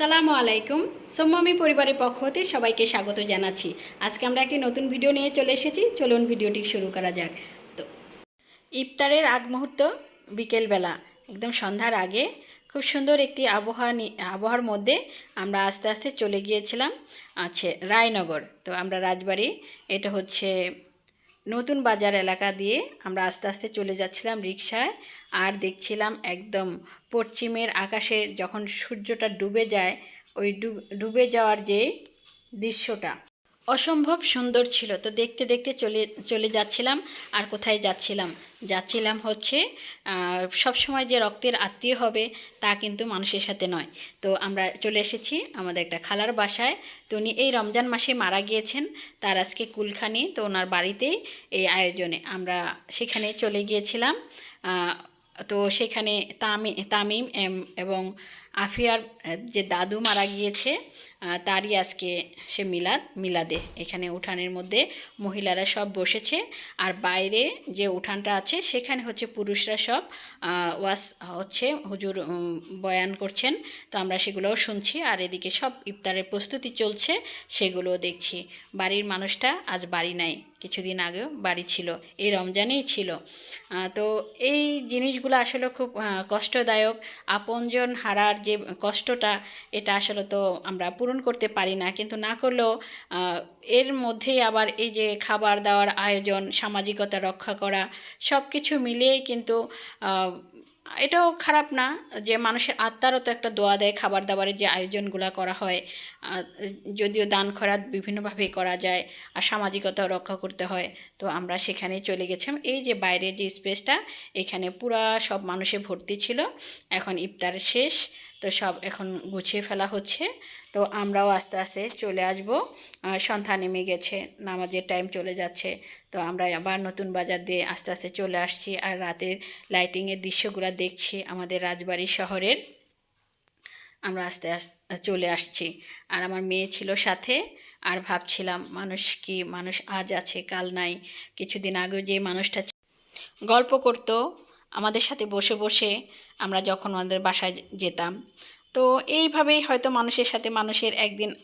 আসসালামু আলাইকুম। সোম্মামি পরিবারের পক্ষ হতে সবাইকে স্বাগত জানাচ্ছি। আজকে আমরা একটি নতুন ভিডিও নিয়ে চলে এসেছি। চলুন ভিডিওটি শুরু করা যাক। তো, ইফতারের আগ মুহূর্ত বিকেলবেলা, একদম সন্ধ্যার আগে। খুব সুন্দর একটি আবহাওয়া আবহাওয়ার মধ্যে আমরা আস্তে আস্তে চলে গিয়েছিলাম। আছে রায়নগর। তো আমরা রাজবাড়ি, এটা হচ্ছে নতুন বাজার এলাকা দিয়ে আমরা আস্তে আস্তে চলে যাচ্ছিলাম রিক্সায় আর দেখছিলাম একদম পশ্চিমের আকাশে যখন সূর্যটা ডুবে যায়, ওই ডুব- যাওয়ার যে দৃশ্যটা। অসম্ভব সুন্দর ছিল। তো দেখতে দেখতে চলে চলে যাচ্ছিলাম আর কোথায় যাচ্ছিলাম? যাচ্ছিলাম হচ্ছে সব সময় যে রক্তের আত্মীয় হবে তা কিন্তু মানুষের সাথে নয়। তো আমরা চলে এসেছি আমাদের একটা খালার বাসায়। তো উনি এই রমজান মাসে মারা গিয়েছেন। তার আজকে কুলখানি। তো ওনার বাড়িতেই এই আয়োজনে আমরা সেখানে চলে গিয়েছিলাম। তো সেখানে তামি, তামিম এবং আফিয়ার যে দাদু মারা গিয়েছে তারই আজকে সে মিলাদ, মিলাদে। এখানে উঠানের মধ্যে মহিলারা সব বসেছে। আর বাইরে যে উঠানটা আছে, সেখানে হচ্ছে পুরুষরা সব ওয়াস হচ্ছে, হুজুর বয়ান করছেন। তো আমরা সেগুলোও শুনছি। আর এদিকে সব ইফতারের প্রস্তুতি চলছে, সেগুলোও দেখছি। বাড়ির মানুষটা আজ বাড়ি নাই। কিছুদিন আগেও বাড়ি ছিল, এই রমজানেই ছিল। তো এই জিনিসগুলো আসলে খুব কষ্টদায়ক। আপনজন হারার যে কষ্টটা, এটা আসলে তো আমরা পূরণ করতে পারি না। কিন্তু না করলেও এর মধ্যেই আবার এই যে খাবার দাওয়ার আয়োজন, সামাজিকতা রক্ষা করা সব কিছু মিলিয়েই কিন্তু এটাও খারাপ না যে মানুষের আত্মারও তো একটা দোয়া দেয় খাবার দাবারের যে আয়োজনগুলো করা হয় যদিও দান খরাত বিভিন্নভাবে করা যায় আর সামাজিকতাও রক্ষা করতে হয়, তো আমরা সেখানে চলে গেছিলাম। এই যে বাইরের যে স্পেসটা, এখানে পুরা সব মানুষে ভর্তি ছিল, এখন ইফতার শেষ, তো সব এখন গুছিয়ে ফেলা হচ্ছে। তো আমরাও আস্তে আস্তে চলে আসব। সন্ধ্যা নেমে গেছে, নামাজের টাইম চলে যাচ্ছে। তো আমরা আবার নতুন বাজার দিয়ে আস্তে আস্তে চলে আসছি আর রাতের লাইটিংয়ের দৃশ্যগুলো দেখছি আমাদের রাজবাড়ি শহরের। আমরা আস্তে আস্তে চলে আসছি। আর আমার মেয়ে ছিল সাথে আর ভাবছিলাম, মানুষ কি, মানুষ আজ আছে, কাল নাই। কিছুদিন আগে যে মানুষটা গল্প করতো, আমাদের সাথে বসে বসে আমরা যখন আমাদের বাসায় যেতাম তো এইভাবেই হয়তো মানুষের সাথে মানুষের একদিন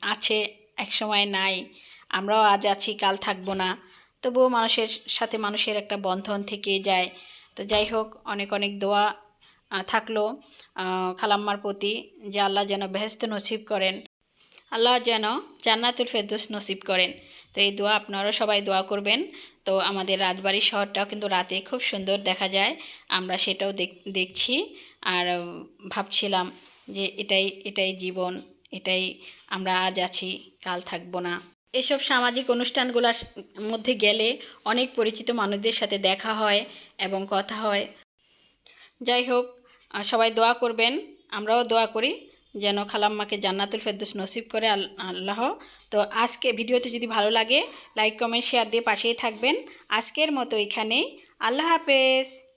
আছে, এক সময় নাই, আমরাও আজ আছি, কাল থাকব না। তবুও মানুষের সাথে মানুষের একটা বন্ধন থেকে যায়। তো যাই হোক, অনেক অনেক দোয়া থাকল খালাম্মার প্রতি, যে আল্লাহ যেন বেহেস্ত নসিব করেন। আল্লাহ যেন জান্নাতুল ফেরদৌস নসিব করেন। তো এই দোয়া আপনারাও সবাই দোয়া করবেন। তো আমাদের রাজবাড়ি শহরটাও কিন্তু রাতে খুব সুন্দর দেখা যায়। আমরা সেটাও দেখ- দেখছি। আর ভাবছিলাম যে এটাই এটাই জীবন, এটাই আমরা আজ আছি, কাল থাকব না। এসব সামাজিক অনুষ্ঠানগুলোর মধ্যে গেলে অনেক পরিচিত মানুষদের সাথে দেখা হয় এবং কথা হয়। যাই হোক সবাই দোয়া করবেন, আমরাও দোয়া করি যেন খালাম্মাকে জান্নাতুল ফেরদৌস নসিব করে আল্লাহ। তো আজকে ভিডিওতে যদি ভালো লাগে, লাইক, কমেন্ট, শেয়ার দিয়ে পাশেই থাকবেন। আজকের মতো এখানেই। আল্লাহ হাফেজ।